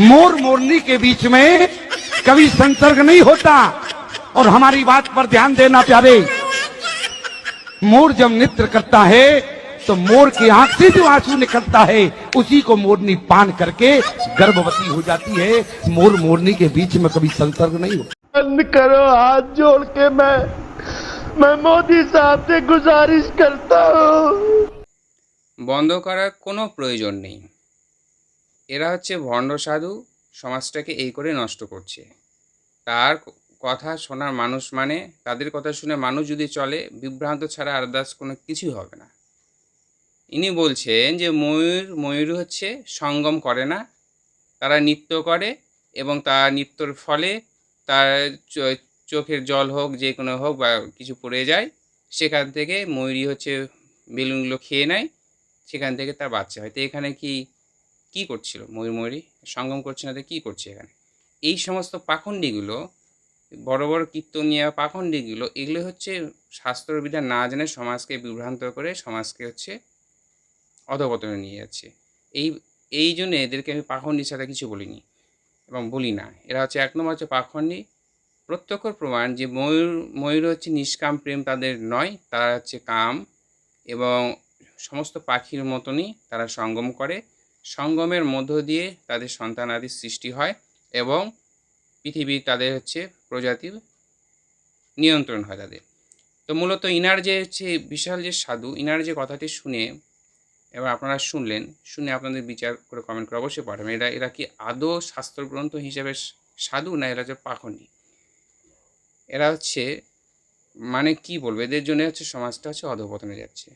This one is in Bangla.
मोर मोरनी के बीच में कभी संसर्ग नहीं होता और हमारी बात पर ध्यान देना प्यारे मोर जब नृत्य करता है तो मोर की आंख से जो आंसू निकलता है उसी को मोरनी पान करके गर्भवती हो जाती है मोर मोरनी के बीच में कभी संसर्ग नहीं होता बंद करो हाथ जोड़ के मैं मैं मोदी साहब से गुजारिश करता हूँ বন্ধ করার কোনো প্রয়োজন নেই এরা হচ্ছে ভণ্ড সাধু, সমাজটাকে এই করে নষ্ট করছে। তার কথা শোনার মানুষ মানে তাদের কথা শুনে মানুষ যদি চলে, বিভ্রান্ত ছাড়া আরদাস কোনো কিছুই হবে না। ইনি বলছেন যে ময়ূর ময়ূর হচ্ছে সঙ্গম করে না, তারা নৃত্য করে এবং তার নৃত্যর ফলে তার চোখের জল হোক, যে কোনো হোক বা কিছু পড়ে যায়, সেখান থেকে ময়ূরী হচ্ছে বেলুনগুলো খেয়ে নেয়, সেখান থেকে তার বাচ্চা হয়। তো এখানে কি কি করছিল? ময়ূর ময়ূরী, সঙ্গম করছে না কী করছে এখানে? এই সমস্ত পাখণ্ডীগুলো, বড় বড় কীর্তনিয়া পাখণ্ডীগুলো, এগুলো হচ্ছে শাস্ত্রবিধান না জেনে সমাজকে বিভ্রান্ত করে সমাজকে হচ্ছে অধপতনে নিয়ে যাচ্ছে। এই এই জন্য এদেরকে আমি পাখণ্ডী ছাড়া কিছু বলিনি এবং বলি না। এরা হচ্ছে এক নম্বর হচ্ছে পাখণ্ডী। প্রত্যক্ষ প্রমাণ যে ময়ূর ময়ূর হচ্ছে নিষ্কাম প্রেম তাদের নয়, তারা হচ্ছে কাম এবং সমস্ত পাখির মতনই তারা সঙ্গম করে। সঙ্গমের মধ্য দিয়ে তাদের সন্তানাদির সৃষ্টি হয় এবং পৃথিবী তাদের হচ্ছে প্রজাতি নিয়ন্ত্রণ হয় তাদের। তো মূলত ইনার যে হচ্ছে বিশাল যে সাধু, ইনার যে কথাটি শুনে এবার আপনারা শুনলেন, শুনে আপনাদের বিচার করে কমেন্ট করে অবশ্যই পাঠাবেন। এরা এরা কি আদৌ শাস্ত্রগ্রন্থ হিসেবে সাধু না এরা হচ্ছে পাখণ্ডী? এরা হচ্ছে মানে কি বলব? এদের জন্য হচ্ছে সমাজটা হচ্ছে অধপতনে যাচ্ছে।